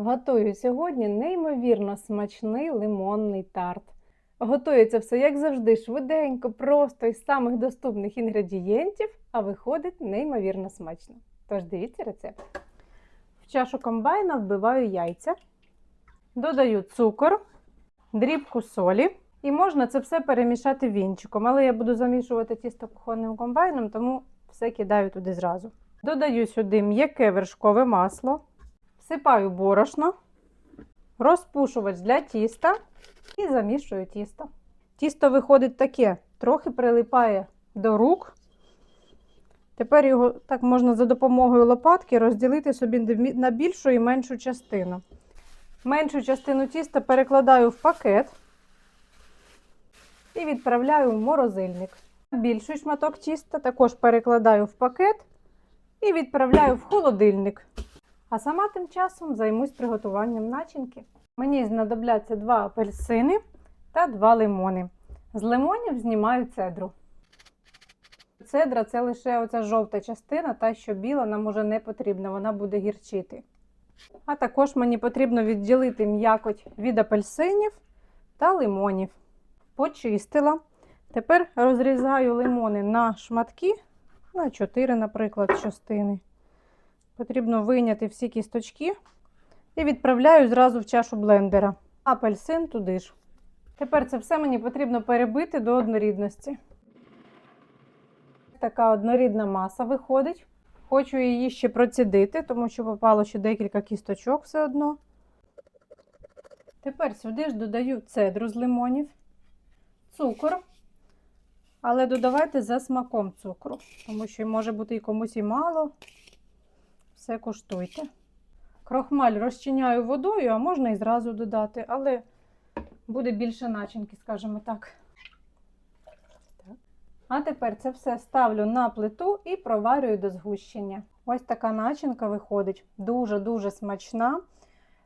Готую сьогодні неймовірно смачний лимонний тарт. Готується все, як завжди, швиденько, просто із самих доступних інгредієнтів, а виходить неймовірно смачно. Тож дивіться рецепт. В чашу комбайна вбиваю яйця, додаю цукор, дрібку солі. І можна це все перемішати вінчиком, але я буду замішувати тісто кухонним комбайном, тому все кидаю туди зразу. Додаю сюди м'яке вершкове масло, всипаю борошно, розпушувач для тіста і замішую тісто. Тісто виходить таке, трохи прилипає до рук. Тепер його так можна за допомогою лопатки розділити собі на більшу і меншу частину. Меншу частину тіста перекладаю в пакет і відправляю в морозильник. Більший шматок тіста також перекладаю в пакет і відправляю в холодильник. А сама тим часом займусь приготуванням начинки. Мені знадобляться два апельсини та два лимони. З лимонів знімаю цедру. Цедра це лише оця жовта частина, та що біла нам уже не потрібна, вона буде гірчити. А також мені потрібно відділити м'якоть від апельсинів та лимонів. Почистила. Тепер розрізаю лимони на шматки, на 4, наприклад, частини. Потрібно вийняти всі кісточки і відправляю зразу в чашу блендера. Апельсин туди ж. Тепер це все мені потрібно перебити до однорідності. Така однорідна маса виходить. Хочу її ще процідити, тому що попало ще декілька кісточок все одно. Тепер сюди ж додаю цедру з лимонів, цукор. Але додавайте за смаком цукру, тому що може бути і комусь і мало. Все куштуйте. Крохмаль розчиняю водою, а можна і зразу додати, але буде більше начинки, скажімо так. А тепер це все ставлю на плиту і проварюю до згущення. Ось така начинка виходить. Дуже-дуже смачна.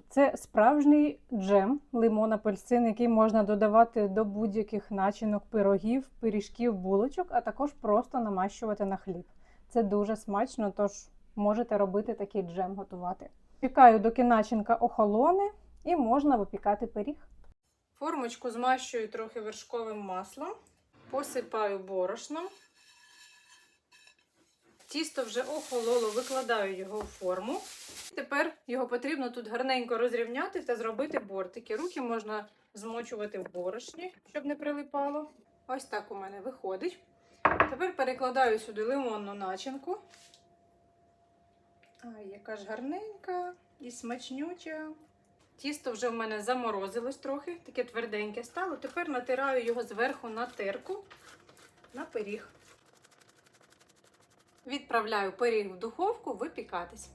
Це справжній джем, лимон апельсин, який можна додавати до будь-яких начинок, пирогів, пиріжків, булочок, а також просто намащувати на хліб. Це дуже смачно, тож можете робити такий джем готувати. Пікаю, доки начинка охолоне, і можна випікати пиріг. Формочку змащую трохи вершковим маслом, посипаю борошном. Тісто вже охололо, викладаю його в форму. Тепер його потрібно тут гарненько розрівняти та зробити бортики. Руки можна змочувати в борошні, щоб не прилипало. Ось так у мене виходить. Тепер перекладаю сюди лимонну начинку. Ай, яка ж гарненька і смачнюча. Тісто вже в мене заморозилось трохи, таке тверденьке стало. Тепер натираю його зверху на терку на пиріг. Відправляю пиріг в духовку випікатись.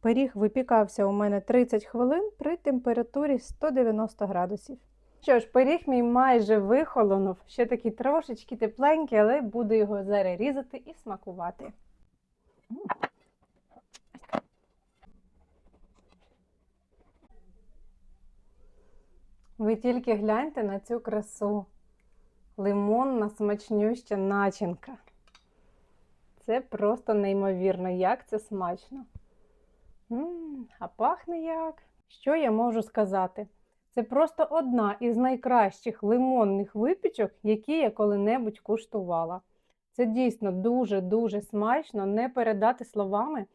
Пиріг випікався у мене 30 хвилин при температурі 190 градусів. Що ж, пиріг мій майже вихолонув, ще такий трошечки тепленький, але буду його зараз різати і смакувати. Ви тільки гляньте на цю красу. Лимонна смачнюща начинка. Це просто неймовірно, як це смачно. М -м, а пахне як. Що я можу сказати? Це просто одна із найкращих лимонних випічок, які я коли-небудь куштувала. Це дійсно дуже-дуже смачно, не передати словами.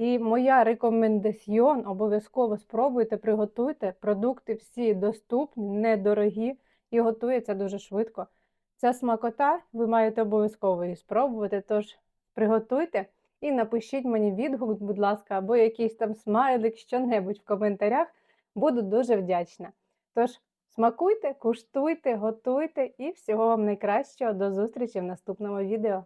І моя рекомендаціон обов'язково спробуйте, приготуйте. Продукти всі доступні, недорогі і готується дуже швидко. Ця смакота, ви маєте обов'язково її спробувати, тож приготуйте і напишіть мені відгук, будь ласка, або якийсь там смайлик, що-небудь в коментарях. Буду дуже вдячна. Тож, смакуйте, куштуйте, готуйте і всього вам найкращого. До зустрічі в наступному відео.